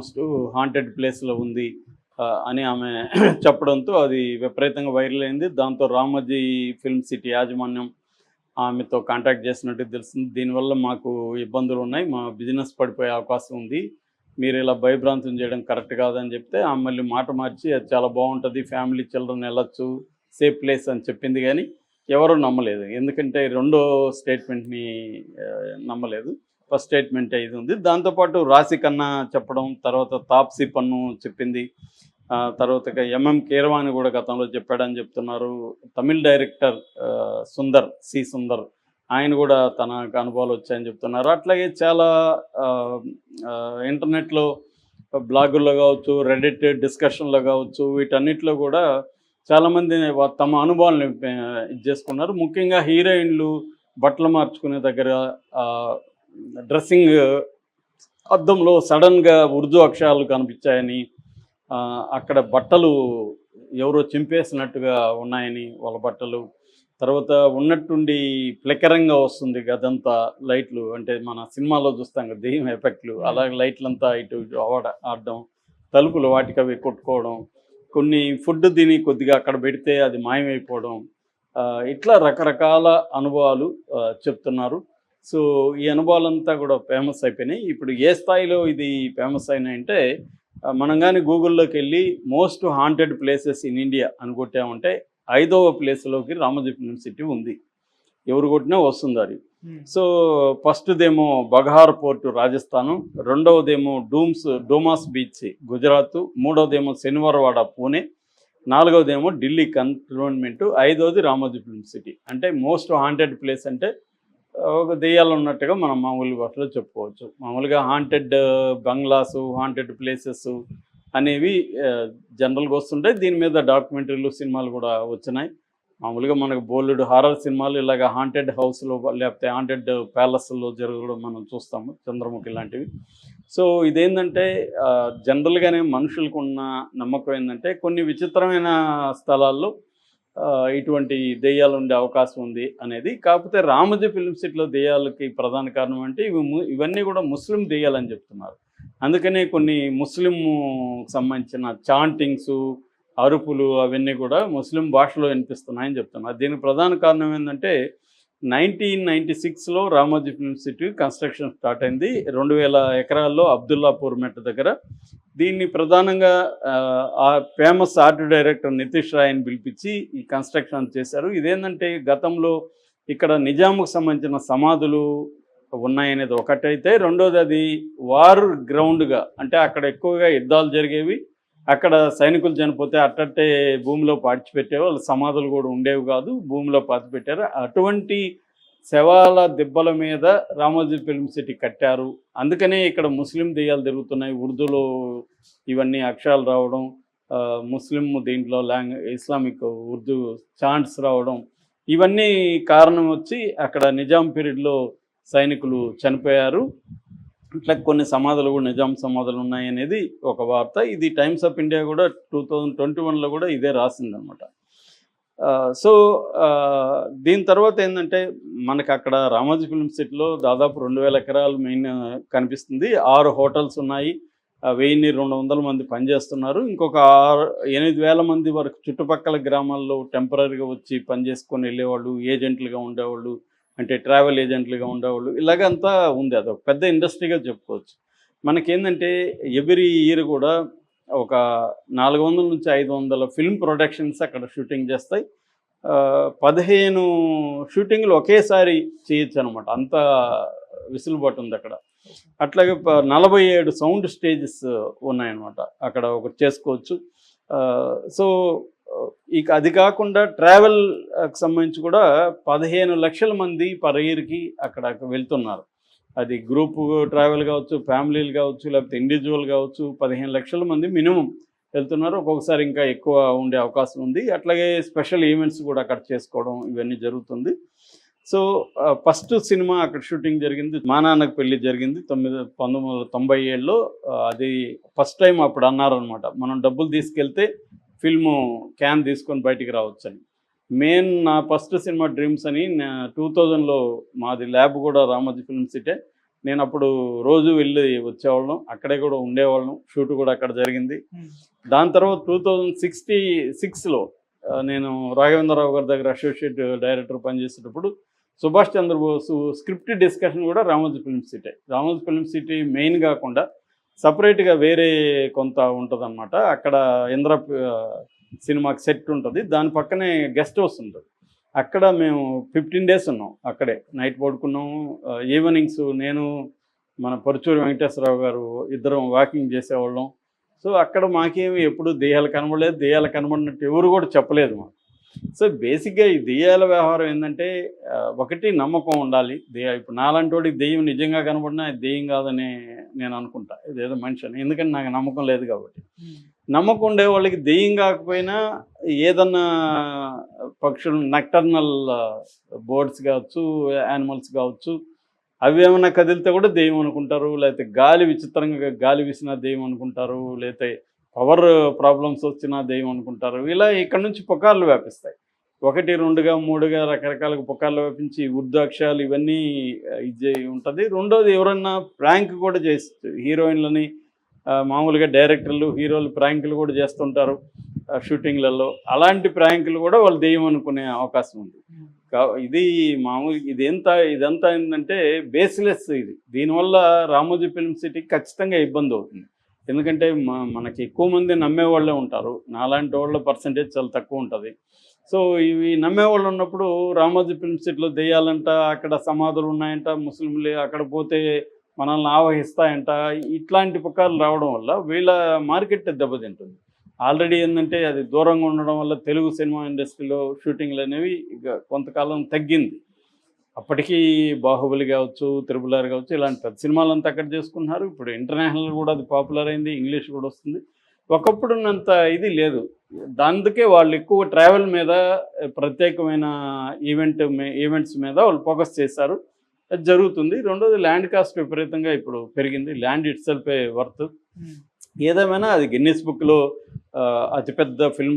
Almost haunted ప్లేస్లో ఉంది అని ఆమె చెప్పడంతో అది విపరీతంగా వైరల్ అయింది. దాంతో రామోజీ ఫిల్మ్ సిటీ యాజమాన్యం ఆమెతో కాంటాక్ట్ చేసినట్టు తెలిసింది దీనివల్ల మాకు ఇబ్బందులు ఉన్నాయి. మా బిజినెస్ పడిపోయే అవకాశం ఉంది. మీరు ఇలా భయభ్రాంతం చేయడం కరెక్ట్ కాదని చెప్తే ఆమె మళ్ళీ మాట మార్చి అది చాలా బాగుంటుంది ఫ్యామిలీ చిల్డ్రన్ వెళ్ళొచ్చు సేఫ్ ప్లేస్ అని చెప్పింది కానీ ఎవరు నమ్మలేదు. ఎందుకంటే రెండో స్టేట్మెంట్ని నమ్మలేదు. ఫస్ట్ స్టేట్మెంట్ ఇది ఉంది. దాంతోపాటు రాశి కన్నా చెప్పడం తర్వాత తాప్సీ పన్ను చెప్పింది. తర్వాత ఎంఎం కీరవాణి కూడా గతంలో చెప్పాడని చెప్తున్నారు. తమిళ్ డైరెక్టర్ సుందర్ సి సుందర్ ఆయన కూడా తన అనుభవాలు వచ్చాయని చెప్తున్నారు. అట్లాగే చాలా ఇంటర్నెట్లో బ్లాగుల్లో కావచ్చు రెడిట్ డిస్కషన్లో కావచ్చు వీటన్నిటిలో కూడా చాలామంది తమ అనుభవాలను ఇది చేసుకున్నారు. ముఖ్యంగా హీరోయిన్లు బట్టలు మార్చుకునే దగ్గర డ్రెస్సింగ్ అద్దంలో సడన్గా ఉర్దూ అక్షరాలు కనిపించాయని అక్కడ బట్టలు ఎవరో చింపేసినట్టుగా ఉన్నాయని వాళ్ళ బట్టలు. తర్వాత ఉన్నట్టుండి ఫ్లెకరంగా వస్తుంది గదంతా లైట్లు. అంటే మన సినిమాలో చూస్తాం కదా దెయ్యం ఎఫెక్ట్లు. అలాగే లైట్లంతా ఇటు ఇటు ఆడ ఆడడం తలుపులు వాటికి అవి కొట్టుకోవడం కొన్ని ఫుడ్ తిని కొద్దిగా అక్కడ పెడితే అది మాయమైపోవడం ఇట్లా రకరకాల అనుభవాలు చెప్తున్నారు. సో ఈ అనుభవాలంతా కూడా ఫేమస్ అయిపోయినాయి. ఇప్పుడు ఏ స్థాయిలో ఇది ఫేమస్ అయినాయంటే మనం కానీ గూగుల్లోకి వెళ్ళి most haunted places in India అని కొట్టామంటే ఐదవ ప్లేస్లోకి రామోజీ ఫిల్మ్ సిటీ ఉంది. ఎవరు కొట్టినా వస్తుంది అది. సో ఫస్ట్దేమో బఘార్ పోర్టు రాజస్థాను రెండవదేమో డూమ్స్ డోమాస్ బీచ్ గుజరాత్ మూడవదేమో శనివారవాడ పూణే నాలుగవదేమో ఢిల్లీ కంటోన్మెంట్ ఐదవది రామోజీ ఫిల్మ్ సిటీ. అంటే మోస్ట్ హాంటెడ్ ప్లేస్ అంటే ఒక దెయ్యాలు ఉన్నట్టుగా మనం మామూలు భాషలో చెప్పుకోవచ్చు. మామూలుగా హాంటెడ్ బంగ్లాస్ హాంటెడ్ ప్లేసెస్ అనేవి uh, జనరల్గా వస్తుంటాయి. దీని మీద డాక్యుమెంటరీలు సినిమాలు కూడా వచ్చినాయి. మామూలుగా మనకు బోల్డ్ హారర్ సినిమాలు ఇలాగ హాంటెడ్ హౌస్లో లేకపోతే హాంటెడ్ ప్యాలెస్లో జరగడం మనం చూస్తాము చంద్రముఖి లాంటివి. సో ఇదేంటంటే జనరల్గానే uh, మనుషులకు ఉన్న నమ్మకం ఏంటంటే కొన్ని విచిత్రమైన స్థలాల్లో ఇటువంటి దెయ్యాలు ఉండే అవకాశం ఉంది అనేది. కాకపోతే రామజీ ఫిల్మ్ సిటీలో దెయ్యాలకి ప్రధాన కారణం అంటే ఇవి ము- ఇవన్నీ కూడా ముస్లిం దెయ్యాలని చెప్తున్నారు. అందుకనే కొన్ని ముస్లిం సంబంధించిన చాంటింగ్స్ అరుపులు అవన్నీ కూడా ముస్లిం భాషలో వినిపిస్తున్నాయని చెప్తున్నారు. దీనికి ప్రధాన కారణం ఏంటంటే నైన్టీన్ నైన్టీ సిక్స్లో Ramoji film city construction start అయింది. రెండు వేల ఎకరాల్లో అబ్దుల్లాపూర్ మెట్ట దగ్గర. దీన్ని ప్రధానంగా ఆ, ఆ ఫేమస్ ఆర్ట్ డైరెక్టర్ నితీష్ రాయ్ని పిలిపించి ఈ కన్స్ట్రక్షన్ చేశారు. ఇదేంటంటే గతంలో ఇక్కడ నిజాముకు సంబంధించిన సమాధులు ఉన్నాయనేది ఒకటైతే. రెండోది అది వార్ గ్రౌండ్గా అంటే అక్కడ ఎక్కువగా యుద్ధాలు జరిగేవి. అక్కడ సైనికులు చనిపోతే అట్టట్టే భూమిలో పాడిచిపెట్టే వాళ్ళు సమాధులు కూడా ఉండేవి కాదు భూమిలో పాతిపెట్టారు. అటువంటి శవాల దెబ్బల మీద రామోజీ ఫిల్మ్ సిటీ కట్టారు. అందుకనే ఇక్కడ ముస్లిం దెయ్యాలు తిరుగుతున్నాయి ఉర్దూలో ఇవన్నీ అక్షరాలు రావడం ముస్లిం దీంట్లో లాంగ్ ఇస్లామిక్ ఉర్దూ చాంట్స్ రావడం ఇవన్నీ కారణం వచ్చి అక్కడ నిజాం పీరియడ్లో సైనికులు చనిపోయారు. ఇట్లా కొన్ని సమాధులు కూడా నిజాం సమాధులు ఉన్నాయి అనేది ఒక వార్త. ఇది టైమ్స్ ఆఫ్ ఇండియా కూడా టూ థౌజండ్ ట్వంటీ వన్లో కూడా ఇదే రాసిందనమాట సో దీని తర్వాత ఏంటంటే మనకు అక్కడ రామోజీ ఫిల్మ్ సిటీలో దాదాపు రెండు వేల ఎకరాలు మెయిన్ కనిపిస్తుంది. ఆరు హోటల్స్ ఉన్నాయి. ఆ, వెయ్యిన్ని రెండు వందల మంది పనిచేస్తున్నారు. ఇంకొక ఆరు ఎనిమిది వేల మంది వరకు చుట్టుపక్కల గ్రామాల్లో టెంపరీగా వచ్చి పనిచేసుకొని వెళ్ళేవాళ్ళు ఏజెంట్లుగా ఉండేవాళ్ళు. అంటే ట్రావెల్ ఏజెంట్లుగా ఉండేవాళ్ళు. ఇలాగంతా ఉంది. అది ఒక పెద్ద ఇండస్ట్రీగా చెప్పుకోవచ్చు. మనకేంటంటే ఎవ్రీ ఇయర్ కూడా ఒక నాలుగు వందల నుంచి ఐదు వందల ఫిల్మ్ ప్రొడక్షన్స్ అక్కడ షూటింగ్ చేస్తాయి. పదిహేను షూటింగ్లు ఒకేసారి చేయొచ్చు అనమాట అంత విసులుబాటు ఉంది అక్కడ. అట్లాగే ప- నలభై ఏడు సౌండ్ స్టేజెస్ ఉన్నాయన్నమాట. అక్కడ ఒకటి చేసుకోవచ్చు. సో ఇక అది కాకుండా ట్రావెల్ సంబంధించి కూడా పదిహేను లక్షల మంది పర్ ఇయర్కి అక్కడ వెళ్తున్నారు. అది గ్రూప్ ట్రావెల్ కావచ్చు ఫ్యామిలీలు కావచ్చు లేకపోతే ఇండివిజువల్ కావచ్చు పదిహేను లక్షల మంది మినిమం వెళ్తున్నారు. ఒక్కొక్కసారి ఇంకా ఎక్కువ ఉండే అవకాశం ఉంది. అట్లాగే స్పెషల్ ఈవెంట్స్ కూడా అక్కడ చేసుకోవడం ఇవన్నీ జరుగుతుంది. సో ఫస్ట్ సినిమా అక్కడ షూటింగ్ జరిగింది. మా నాన్నకు పెళ్ళి జరిగింది. తొమ్మిది పంతొమ్మిది వందల తొంభై ఏడులో అది ఫస్ట్ టైం అప్పుడు అన్నారనమాట మనం డబ్బులు తీసుకెళ్తే ఫిల్ము క్యాన్ తీసుకొని బయటికి రావచ్చు అని మెయిన్ నా ఫస్ట్ సినిమా డ్రీమ్స్ అని టూ థౌజండ్లో మాది ల్యాబ్ కూడా రామోజీ ఫిల్మ్ సిటీ. నేను అప్పుడు రోజు వెళ్ళి వచ్చేవాళ్ళం. అక్కడే కూడా ఉండేవాళ్ళం. షూట్ కూడా అక్కడ జరిగింది. దాని తర్వాత టూ థౌజండ్ సిక్స్టీ సిక్స్లో నేను రాఘవేంద్రరావు గారి దగ్గర అసోసియేట్ డైరెక్టర్ పనిచేసేటప్పుడు సుభాష్ చంద్రబోస్ స్క్రిప్ట్ డిస్కషన్ కూడా Ramoji film city. Ramoji film city main కాకుండా సపరేట్గా వేరే కొంత ఉంటుంది అక్కడ ఇంద్ర సినిమాకి సెట్ ఉంటుంది. దాని పక్కనే గెస్ట్ హౌస్ ఉంటుంది. అక్కడ మేము ఫిఫ్టీన్ డేస్ ఉన్నాం అక్కడే. నైట్ పడుకున్నాము. ఈవినింగ్స్ నేను మన పరుచూరి వెంకటేశ్వరరావు గారు ఇద్దరం వాకింగ్ చేసేవాళ్ళం. సో అక్కడ మాకేమి ఎప్పుడు దేహాలు కనబడలేదు. దేహాలు కనబడినట్టు ఎవరు కూడా చెప్పలేదు మాకు. సో బేసిక్గా ఈ దెయ్యాల వ్యవహారం ఏంటంటే ఒకటి నమ్మకం ఉండాలి. దెయ్య ఇప్పుడు నాలాంటి దెయ్యం నిజంగా కనబడినా దెయ్యం కాదని నేను అనుకుంటా. ఇదేదో మనిషి అని. ఎందుకంటే నాకు నమ్మకం లేదు కాబట్టి. నమ్మకం ఉండే వాళ్ళకి దెయ్యం కాకపోయినా ఏదన్నా పక్షులు నక్టర్నల్ బర్డ్స్ కావచ్చు యానిమల్స్ కావచ్చు అవి ఏమైనా కదిలితే కూడా దెయ్యం అనుకుంటారు. లేకపోతే గాలి విచిత్రంగా గాలి వీసినా దెయ్యం అనుకుంటారు. లేకపోతే పవర్ ప్రాబ్లమ్స్ వచ్చినా దెయ్యం అనుకుంటారు. ఇలా ఇక్కడ నుంచి పుకార్లు వ్యాపిస్తాయి. ఒకటి రెండుగా మూడుగా రకరకాల పుకార్లు వ్యాపించి ఉర్దాక్షాలు ఇవన్నీ ఇది ఉంటుంది. రెండోది ఎవరన్నా ప్రాంక్ కూడా చేసి హీరోయిన్లని మామూలుగా డైరెక్టర్లు హీరోలు ప్రాంకులు కూడా చేస్తుంటారు షూటింగ్లలో. అలాంటి ప్రాంకులు కూడా వాళ్ళు దెయ్యం అనుకునే అవకాశం ఉంది. కా- ఇది మామూలు ఇదంతా ఇదంతా ఏంటంటే బేస్లెస్ ఇది. దీనివల్ల రామోజీ ఫిల్మ్ సిటీకి ఖచ్చితంగా ఇబ్బంది అవుతుంది. ఎందుకంటే మా మనకి ఎక్కువ మంది నమ్మేవాళ్ళే ఉంటారు. నాలాంటి వాళ్ళ పర్సంటేజ్ చాలా తక్కువ ఉంటుంది. సో ఇవి నమ్మేవాళ్ళు ఉన్నప్పుడు రామోజీ ఫిల్మ్ సిటీలో దెయ్యాలంట అక్కడ సమాధులు ఉన్నాయంట ముస్లింలు అక్కడ పోతే మనల్ని ఆవహిస్తాయంట. ఇట్లాంటి పుకార్లు రావడం వల్ల వీళ్ళ మార్కెట్ దెబ్బతింటుంది. ఆల్రెడీ ఏంటంటే అది దూరంగా ఉండడం వల్ల తెలుగు సినిమా ఇండస్ట్రీలో షూటింగ్లు అనేవి ఇక కొంతకాలం తగ్గింది. అప్పటికీ బాహుబలి కావచ్చు త్రిబులార్ కావచ్చు ఇలాంటి పెద్ద సినిమాలు అంతా అక్కడ చేసుకున్నారు ఇప్పుడు ఇంటర్నేషనల్ కూడా అది పాపులర్ అయింది ఇంగ్లీష్ కూడా వస్తుంది. ఒకప్పుడు ఉన్నంత ఇది లేదు. అందుకే వాళ్ళు ఎక్కువ ట్రావెల్ మీద ప్రత్యేకమైన ఈవెంట్ ఈవెంట్స్ మీద వాళ్ళు ఫోకస్ చేశారు. అది జరుగుతుంది. రెండోది ల్యాండ్ కాస్ట్ విపరీతంగా ఇప్పుడు పెరిగింది. ల్యాండ్ ఇట్ సెల్ఫే వర్త్ ఏదేమైనా అది గిన్నిస్ బుక్లో అతిపెద్ద ఫిల్మ్